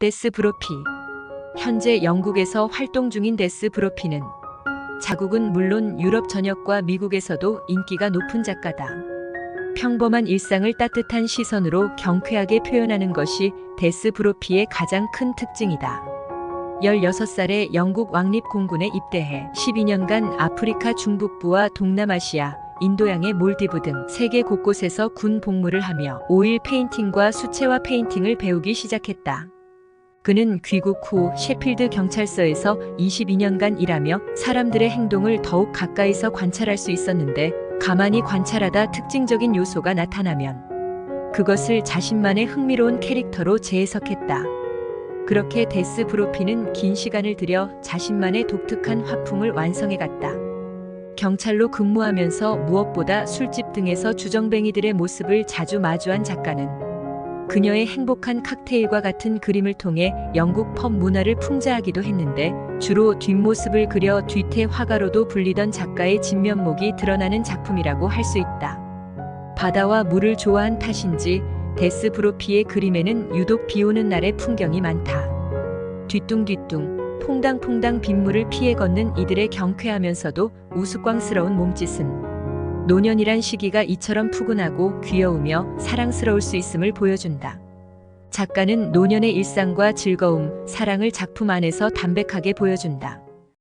데스 브로피. 현재 영국에서 활동 중인 데스 브로피는 자국은 물론 유럽 전역과 미국에서도 인기가 높은 작가다. 평범한 일상을 따뜻한 시선으로 경쾌하게 표현하는 것이 데스 브로피의 가장 큰 특징이다. 16살에 영국 왕립 공군에 입대해 12년간 아프리카 중북부와 동남아시아, 인도양의 몰디브 등 세계 곳곳에서 군 복무를 하며 오일 페인팅과 수채화 페인팅을 배우기 시작했다. 그는 귀국 후 셰필드 경찰서에서 22년간 일하며 사람들의 행동을 더욱 가까이서 관찰할 수 있었는데 가만히 관찰하다 특징적인 요소가 나타나면 그것을 자신만의 흥미로운 캐릭터로 재해석했다. 그렇게 데스 브로피는 긴 시간을 들여 자신만의 독특한 화풍을 완성해갔다. 경찰로 근무하면서 무엇보다 술집 등에서 주정뱅이들의 모습을 자주 마주한 작가는 그녀의 행복한 칵테일과 같은 그림을 통해 영국 펍 문화를 풍자하기도 했는데 주로 뒷모습을 그려 뒤태 화가로도 불리던 작가의 진면목이 드러나는 작품이라고 할 수 있다. 바다와 물을 좋아한 탓인지 데스 브로피의 그림에는 유독 비 오는 날의 풍경이 많다. 뒤뚱뒤뚱 퐁당퐁당 빗물을 피해 걷는 이들의 경쾌하면서도 우스꽝스러운 몸짓은 노년이란 시기가 이처럼 푸근하고 귀여우며 사랑스러울 수 있음을 보여준다. 작가는 노년의 일상과 즐거움, 사랑을 작품 안에서 담백하게 보여준다.